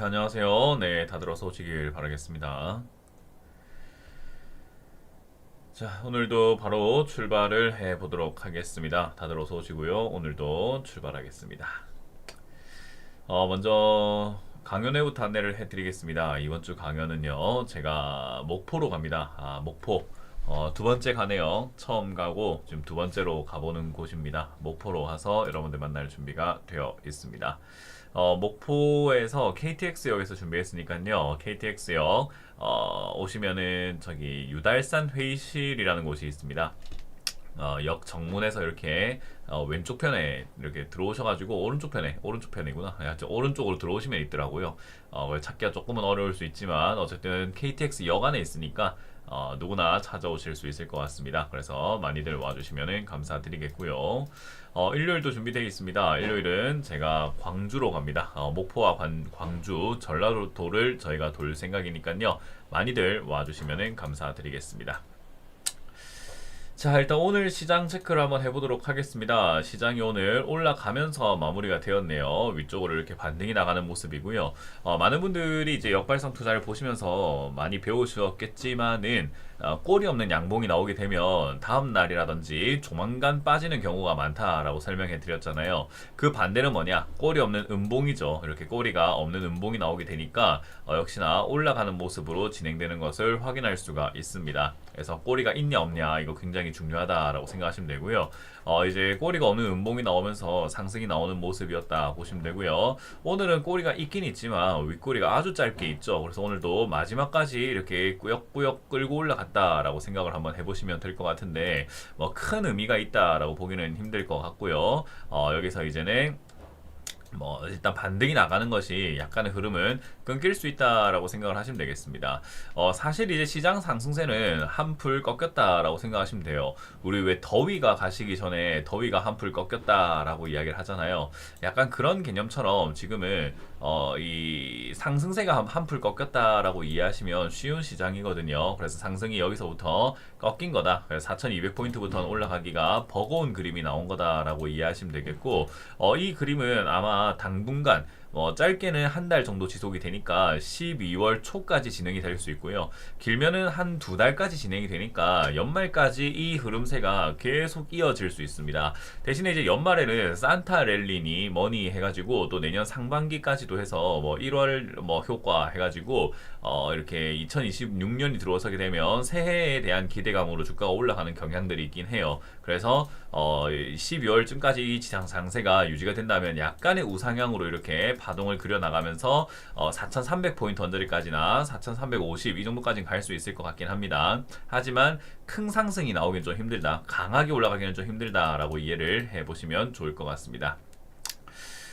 자, 안녕하세요. 네, 다들 어서 오시길 바라겠습니다. 자, 오늘도 바로 출발을 해 보도록 하겠습니다. 다들 어서 오시고요. 오늘도 출발하겠습니다. 어, 먼저 강연회부터 안내를 해드리겠습니다. 이번 주 강연은요, 제가 목포로 갑니다. 아, 목포. 어, 두 번째 가네요. 처음 가고 지금 두 번째로 가보는 곳입니다. 목포로 가서 여러분들 만날 준비가 되어 있습니다. 어, 목포에서 KTX역에서 준비했으니까요. KTX역 어, 오시면은 저기 유달산 회의실이라는 곳이 있습니다. 어, 역 정문에서 이렇게 어, 왼쪽 편에 이렇게 들어오셔가지고 오른쪽 편에 오른쪽 편이구나. 하여튼 오른쪽으로 들어오시면 있더라고요. 어, 찾기가 조금은 어려울 수 있지만 어쨌든 KTX 역 안에 있으니까 어, 누구나 찾아오실 수 있을 것 같습니다. 그래서 많이들 와주시면 감사드리겠고요. 어, 일요일도 준비되어 있습니다. 일요일은 제가 광주로 갑니다. 어, 목포와 관, 광주 전라도를 저희가 돌 생각이니까요. 많이들 와주시면 감사드리겠습니다. 자, 일단 오늘 시장 체크를 한번 해보도록 하겠습니다. 시장이 오늘 올라가면서 마무리가 되었네요. 위쪽으로 이렇게 반등이 나가는 모습이고요. 어, 많은 분들이 이제 역발상 투자를 보시면서 많이 배우셨겠지만은 어, 꼴이 없는 양봉이 나오게 되면 다음 날이라든지 조만간 빠지는 경우가 많다라고 설명해 드렸잖아요. 그 반대는 뭐냐? 꼴이 없는 음봉이죠. 이렇게 꼬리가 없는 음봉이 나오게 되니까 어, 역시나 올라가는 모습으로 진행되는 것을 확인할 수가 있습니다. 그래서 꼬리가 있냐 없냐 이거 굉장히 중요하다라고 생각하시면 되고요. 어, 이제 꼬리가 없는 음봉이 나오면서 상승이 나오는 모습이었다 보시면 되고요. 오늘은 꼬리가 있긴 있지만 윗꼬리가 아주 짧게 있죠. 그래서 오늘도 마지막까지 이렇게 꾸역꾸역 끌고 올라갔다라고 생각을 한번 해보시면 될 것 같은데 뭐 큰 의미가 있다라고 보기는 힘들 것 같고요. 어, 여기서 이제는 뭐 일단 반등이 나가는 것이 약간의 흐름은 끊길 수 있다라고 생각을 하시면 되겠습니다. 어, 사실 이제 시장 상승세는 한풀 꺾였다라고 생각하시면 돼요. 우리 왜 더위가 가시기 전에 더위가 한풀 꺾였다라고 이야기를 하잖아요. 약간 그런 개념처럼 지금은 어, 이 상승세가 한풀 꺾였다라고 이해하시면 쉬운 시장이거든요. 그래서 상승이 여기서부터 꺾인 거다. 그래서 4,200포인트부터 올라가기가 버거운 그림이 나온 거다라고 이해하시면 되겠고, 어, 이 그림은 아마 당분간 뭐 짧게는 한 달 정도 지속이 되니까 12월 초까지 진행이 될 수 있고요. 길면은 한 두 달까지 진행이 되니까 연말까지 이 흐름세가 계속 이어질 수 있습니다. 대신에 이제 연말에는 산타 랠리니 뭐니 해가지고 또 내년 상반기까지도 해서 뭐 1월 뭐 효과 해가지고 어 이렇게 2026년이 들어서게 되면 새해에 대한 기대감으로 주가가 올라가는 경향들이 있긴 해요. 그래서 어 12월쯤까지 이 지상 상세가 유지가 된다면 약간의 우상향으로 이렇게 파동을 그려 나가면서 어 4,300포인트 언저리까지나 4,350 이 정도까지는 갈 수 있을 것 같긴 합니다. 하지만 큰 상승이 나오긴 좀 힘들다. 강하게 올라가기는 좀 힘들다라고 이해를 해 보시면 좋을 것 같습니다.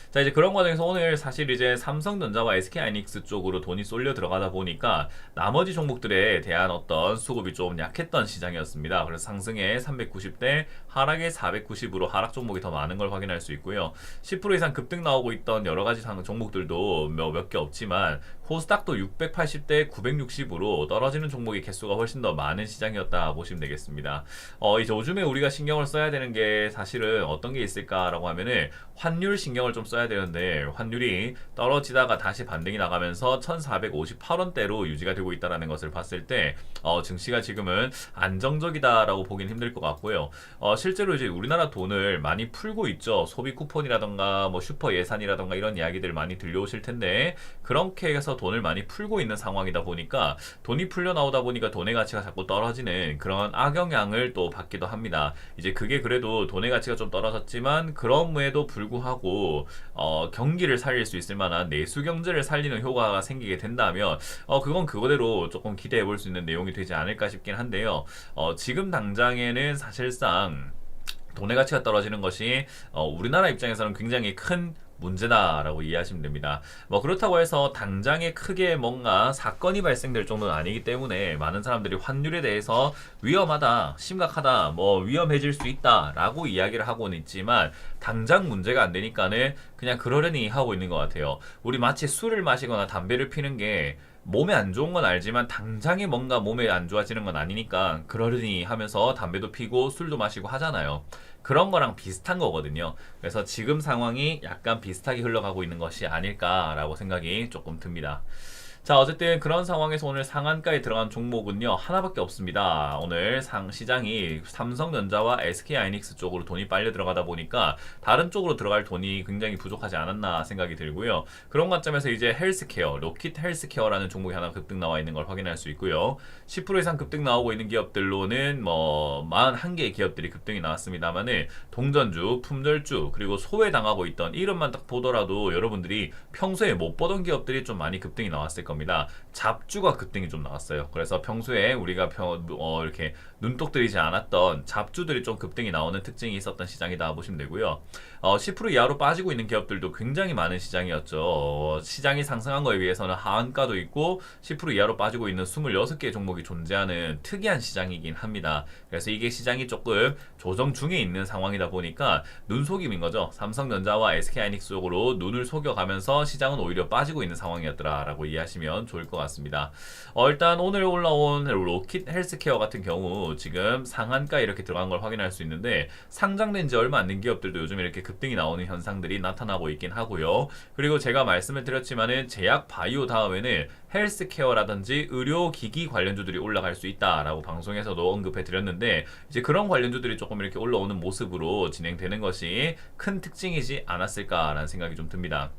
자 이제 그런 과정에서 오늘 사실 이제 삼성전자와 SK하이닉스 쪽으로 돈이 쏠려 들어가다 보니까 나머지 종목들에 대한 어떤 수급이 좀 약했던 시장이었습니다. 그래서 상승에 390대 하락에 490으로 하락 종목이 더 많은 걸 확인할 수 있고요. 10% 이상 급등 나오고 있던 여러 가지 상 종목들도 몇 개 없지만 코스닥도 680대 960으로 떨어지는 종목의 개수가 훨씬 더 많은 시장이었다 보시면 되겠습니다. 어, 이제 요즘에 우리가 신경을 써야 되는 게 사실은 어떤 게 있을까라고 하면은 환율 신경을 좀 써야 되는데 환율이 떨어지다가 다시 반등이 나가면서 1,458원대로 유지가 되고 있다는 것을 봤을 때 어, 증시가 지금은 안정적이다라고 보긴 힘들 것 같고요. 어, 실제로 이제 우리나라 돈을 많이 풀고 있죠. 소비 쿠폰이라던가 뭐 슈퍼 예산이라던가 이런 이야기들 많이 들려오실 텐데 그렇게 해서 돈을 많이 풀고 있는 상황이다 보니까 돈이 풀려 나오다 보니까 돈의 가치가 자꾸 떨어지는 그런 악영향을 또 받기도 합니다. 이제 그게 그래도 돈의 가치가 좀 떨어졌지만 그럼에도 불구하고 어, 경기를 살릴 수 있을 만한 내수 경제를 살리는 효과가 생기게 된다면 어, 그건 그거대로 조금 기대해 볼 수 있는 내용이 되지 않을까 싶긴 한데요. 어, 지금 당장에는 사실상 돈의 가치가 떨어지는 것이 어, 우리나라 입장에서는 굉장히 큰 문제다라고 이해하시면 됩니다. 뭐 그렇다고 해서 당장에 크게 뭔가 사건이 발생될 정도는 아니기 때문에 많은 사람들이 환율에 대해서 위험하다, 심각하다, 뭐 위험해질 수 있다라고 이야기를 하고는 있지만 당장 문제가 안 되니까는 그냥 그러려니 하고 있는 것 같아요. 우리 마치 술을 마시거나 담배를 피는 게 몸에 안 좋은 건 알지만 당장에 뭔가 몸에 안 좋아지는 건 아니니까 그러려니 하면서 담배도 피고 술도 마시고 하잖아요. 그런 거랑 비슷한 거거든요. 그래서 지금 상황이 약간 비슷하게 흘러가고 있는 것이 아닐까라고 생각이 조금 듭니다. 자, 어쨌든 그런 상황에서 오늘 상한가에 들어간 종목은요, 하나밖에 없습니다. 오늘 상 시장이 삼성전자와 SK하이닉스 쪽으로 돈이 빨려 들어가다 보니까 다른 쪽으로 들어갈 돈이 굉장히 부족하지 않았나 생각이 들고요. 그런 관점에서 이제 헬스케어, 로킷 헬스케어라는 종목이 하나 급등 나와 있는 걸 확인할 수 있고요. 10% 이상 급등 나오고 있는 기업들로는 뭐 41개의 기업들이 급등이 나왔습니다만은 동전주, 품절주, 그리고 소외당하고 있던 이름만 딱 보더라도 여러분들이 평소에 못 보던 기업들이 좀 많이 급등이 나왔을 겁니다. 잡주가 급등이 좀 나왔어요. 그래서 평소에 우리가 평, 어, 이렇게 눈독 들이지 않았던 잡주들이 좀 급등이 나오는 특징이 있었던 시장이다 보시면 되고요. 어, 10% 이하로 빠지고 있는 기업들도 굉장히 많은 시장이었죠. 어, 시장이 상승한 거에 비해서는 하한가도 있고 10% 이하로 빠지고 있는 26개 종목이 존재하는 특이한 시장이긴 합니다. 그래서 이게 시장이 조금 조정 중에 있는 상황이다 보니까 눈속임인 거죠. 삼성전자와 SK하이닉스 쪽으로 눈을 속여가면서 시장은 오히려 빠지고 있는 상황이었더라라고 이해하 시면 좋을 것 같습니다. 어, 일단 오늘 올라온 로킷 헬스케어 같은 경우 지금 상한가 이렇게 들어간 걸 확인할 수 있는데 상장된 지 얼마 안 된 기업들도 요즘 이렇게 급등이 나오는 현상들이 나타나고 있긴 하고요. 그리고 제가 말씀을 드렸지만은 제약 바이오 다음에는 헬스케어라든지 의료기기 관련주들이 올라갈 수 있다라고 방송에서도 언급해 드렸는데 이제 그런 관련주들이 조금 이렇게 올라오는 모습으로 진행되는 것이 큰 특징이지 않았을까라는 생각이 좀 듭니다.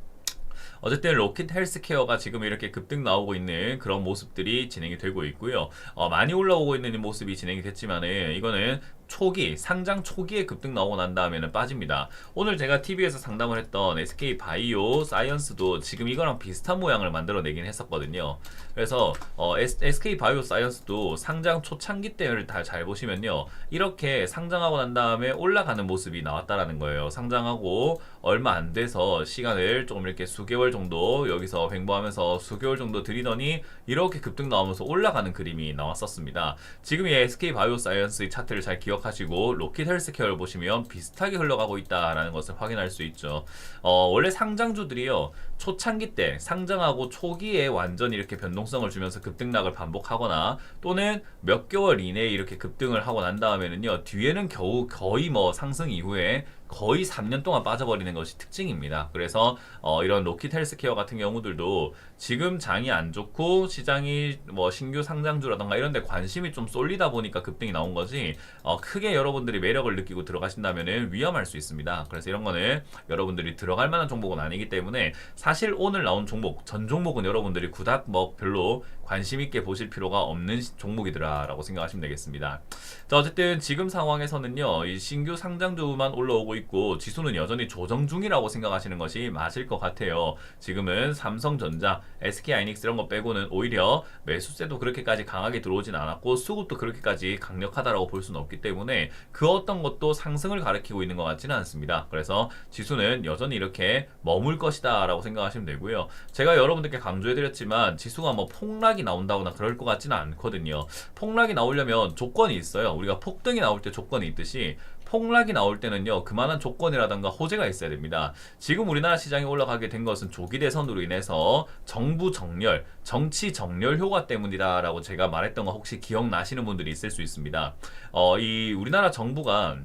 어쨌든 로킷 헬스케어가 지금 이렇게 급등 나오고 있는 그런 모습들이 진행이 되고 있고요. 어, 많이 올라오고 있는 모습이 진행이 됐지만은 이거는 초기 상장 초기에 급등 나오고 난 다음에는 빠집니다. 오늘 제가 TV에서 상담을 했던 SK 바이오 사이언스도 지금 이거랑 비슷한 모양을 만들어내긴 했었거든요. 그래서 어, SK 바이오 사이언스도 상장 초창기 때를 다 잘 보시면요. 이렇게 상장하고 난 다음에 올라가는 모습이 나왔다라는 거예요. 상장하고 얼마 안 돼서 시간을 조금 이렇게 수개월 정도 여기서 횡보하면서 수개월 정도 들이더니 이렇게 급등 나오면서 올라가는 그림이 나왔었습니다. 지금 이 SK 바이오 사이언스의 차트를 잘 기억하시고 로킷 헬스케어를 보시면 비슷하게 흘러가고 있다라는 것을 확인할 수 있죠. 어, 원래 상장주들이요. 초창기 때 상장하고 초기에 완전히 이렇게 변동성을 주면서 급등락을 반복하거나 또는 몇 개월 이내에 이렇게 급등을 하고 난 다음에는요. 뒤에는 겨우 거의 뭐 상승 이후에 거의 3년 동안 빠져버리는 것이 특징입니다. 그래서 어, 이런 로킷 헬스케어 같은 경우들도 지금 장이 안 좋고 시장이 뭐 신규 상장주라던가 이런 데 관심이 좀 쏠리다 보니까 급등이 나온 거지 어, 크게 여러분들이 매력을 느끼고 들어가신다면 위험할 수 있습니다. 그래서 이런 거는 여러분들이 들어갈 만한 종목은 아니기 때문에 사실 오늘 나온 종목 전 종목은 여러분들이 그닥 뭐 별로 관심 있게 보실 필요가 없는 종목이더라라고 생각하시면 되겠습니다. 자 어쨌든 지금 상황에서는요 이 신규 상장주만 올라오고 있고 지수는 여전히 조정 중이라고 생각하시는 것이 맞을 것 같아요. 지금은 삼성전자, SK하이닉스 이런 거 빼고는 오히려 매수세도 그렇게까지 강하게 들어오진 않았고 수급도 그렇게까지 강력하다라고 볼 수는 없기 때문에 그 어떤 것도 상승을 가리키고 있는 것 같지는 않습니다. 그래서 지수는 여전히 이렇게 머물 것이다라고 생각하시면 되고요. 제가 여러분들께 강조해드렸지만 지수가 뭐 폭락 이 나온다거나 그럴 것 같지는 않거든요. 폭락이 나오려면 조건이 있어요. 우리가 폭등이 나올 때 조건이 있듯이 폭락이 나올 때는요 그만한 조건이라던가 호재가 있어야 됩니다. 지금 우리나라 시장이 올라가게 된 것은 조기 대선으로 인해서 정부 정렬, 정치 정렬 효과 때문이다라고 제가 말했던 거 혹시 기억나시는 분들이 있을 수 있습니다. 어, 이 우리나라 정부가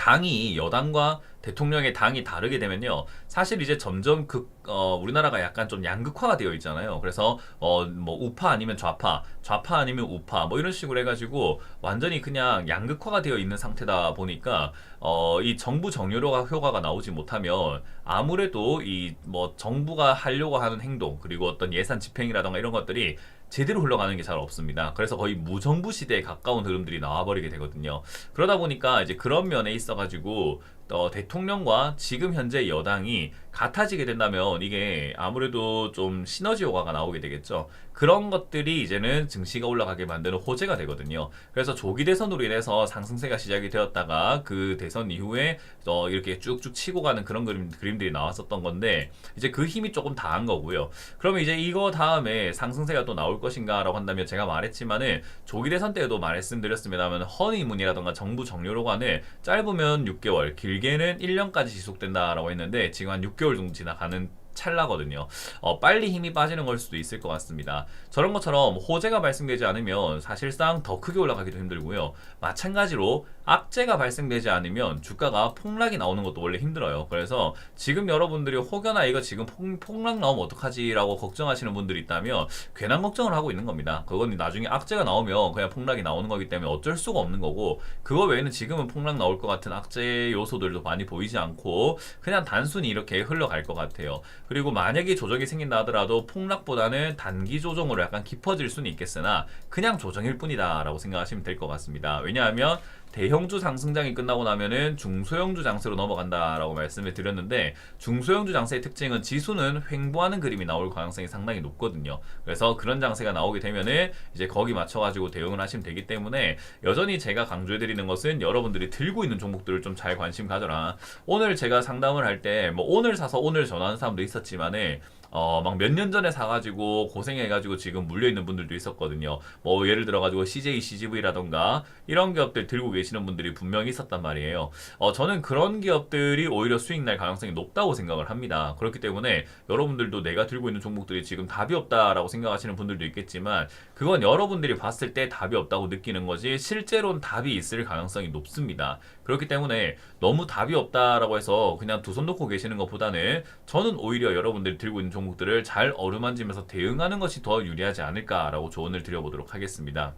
당이 여당과 대통령의 당이 다르게 되면요. 사실 이제 점점 극, 어, 우리나라가 약간 좀 양극화가 되어 있잖아요. 그래서, 어, 뭐, 우파 아니면 좌파, 좌파 아니면 우파, 뭐 이런 식으로 해가지고 완전히 그냥 양극화가 되어 있는 상태다 보니까, 어, 이 정부 정유료가 효과가 나오지 못하면 아무래도 이 뭐 정부가 하려고 하는 행동, 그리고 어떤 예산 집행이라던가 이런 것들이 제대로 흘러가는 게 잘 없습니다. 그래서 거의 무정부 시대에 가까운 흐름들이 나와버리게 되거든요. 그러다 보니까 이제 그런 면에 있어가지고 어, 대통령과 지금 현재 여당이 같아지게 된다면 이게 아무래도 좀 시너지 효과가 나오게 되겠죠. 그런 것들이 이제는 증시가 올라가게 만드는 호재가 되거든요. 그래서 조기 대선으로 인해서 상승세가 시작이 되었다가 그 대선 이후에 어, 이렇게 쭉쭉 치고 가는 그런 그림, 그림들이 나왔었던 건데 이제 그 힘이 조금 다한 거고요. 그러면 이제 이거 다음에 상승세가 또 나올 것인가라고 한다면 제가 말했지만은 조기 대선 때도 말씀드렸습니다만 허니문이라던가 정부 정료로관을 짧으면 6개월, 길게 는 1년까지 지속된다라고 했는데 지금 한 6개월 정도 지나가는 찰나거든요. 어, 빨리 힘이 빠지는 걸 수도 있을 것 같습니다. 저런 것처럼 호재가 발생되지 않으면 사실상 더 크게 올라가기도 힘들고요. 마찬가지로 악재가 발생되지 않으면 주가가 폭락이 나오는 것도 원래 힘들어요. 그래서 지금 여러분들이 혹여나 이거 지금 폭, 폭락 나오면 어떡하지라고 걱정하시는 분들이 있다면 괜한 걱정을 하고 있는 겁니다. 그건 나중에 악재가 나오면 그냥 폭락이 나오는 거기 때문에 어쩔 수가 없는 거고 그거 외에는 지금은 폭락 나올 것 같은 악재 요소들도 많이 보이지 않고 그냥 단순히 이렇게 흘러갈 것 같아요. 그리고 만약에 조정이 생긴다 하더라도 폭락보다는 단기 조정으로 약간 깊어질 수는 있겠으나 그냥 조정일 뿐이다라고 생각하시면 될 것 같습니다. 왜냐하면 대형주 상승장이 끝나고 나면은 중소형주 장세로 넘어간다라고 말씀을 드렸는데 중소형주 장세의 특징은 지수는 횡보하는 그림이 나올 가능성이 상당히 높거든요. 그래서 그런 장세가 나오게 되면은 이제 거기 맞춰가지고 대응을 하시면 되기 때문에 여전히 제가 강조해드리는 것은 여러분들이 들고 있는 종목들을 좀 잘 관심 가져라. 오늘 제가 상담을 할 때 뭐 오늘 사서 오늘 전화하는 사람도 있었지만은 어, 막 몇 년 전에 사가지고 고생해가지고 지금 물려있는 분들도 있었거든요. 뭐 예를 들어가지고 CJ, CGV라던가 이런 기업들 들고 계시는 분들이 분명히 있었단 말이에요. 어, 저는 그런 기업들이 오히려 수익 날 가능성이 높다고 생각을 합니다. 그렇기 때문에 여러분들도 내가 들고 있는 종목들이 지금 답이 없다라고 생각하시는 분들도 있겠지만 그건 여러분들이 봤을 때 답이 없다고 느끼는 거지 실제로는 답이 있을 가능성이 높습니다. 그렇기 때문에 너무 답이 없다라고 해서 그냥 두 손 놓고 계시는 것보다는 저는 오히려 여러분들이 들고 있는 종목들을 잘 어루만지면서 대응하는 것이 더 유리하지 않을까라고 조언을 드려보도록 하겠습니다.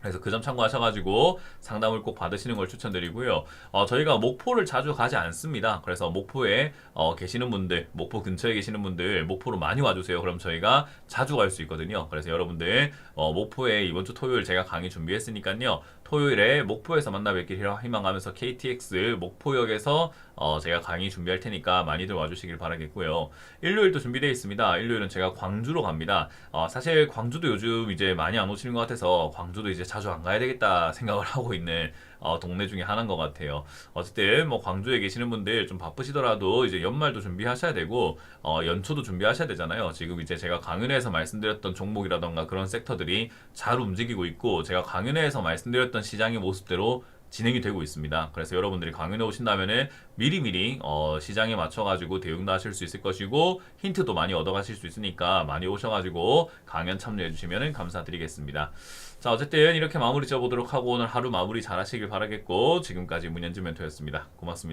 그래서 그 점 참고하셔가지고 상담을 꼭 받으시는 걸 추천드리고요. 어, 저희가 목포를 자주 가지 않습니다. 그래서 목포에 어, 계시는 분들, 목포 근처에 계시는 분들 목포로 많이 와주세요. 그럼 저희가 자주 갈 수 있거든요. 그래서 여러분들 어, 목포에 이번 주 토요일 제가 강의 준비했으니까요. 토요일에 목포에서 만나 뵙길 희망하면서 KTX 목포역에서 어, 제가 강의 준비할 테니까 많이들 와주시길 바라겠고요. 일요일도 준비되어 있습니다. 일요일은 제가 광주로 갑니다. 어, 사실 광주도 요즘 이제 많이 안 오시는 것 같아서 광주도 이제 자주 안 가야 되겠다 생각을 하고 있는 어, 동네 중에 하나인 것 같아요. 어쨌든 뭐 광주에 계시는 분들 좀 바쁘시더라도 이제 연말도 준비하셔야 되고 어, 연초도 준비하셔야 되잖아요. 지금 이제 제가 강연회에서 말씀드렸던 종목이라던가 그런 섹터들이 잘 움직이고 있고 제가 강연회에서 말씀드렸던 시장의 모습대로 진행이 되고 있습니다. 그래서 여러분들이 강연에 오신다면은 미리미리 어, 시장에 맞춰가지고 대응도 하실 수 있을 것이고 힌트도 많이 얻어가실 수 있으니까 많이 오셔가지고 강연 참여해 주시면 감사드리겠습니다. 자 어쨌든 이렇게 마무리 지어보도록 하고 오늘 하루 마무리 잘 하시길 바라겠고 지금까지 문현주 멘토였습니다. 고맙습니다.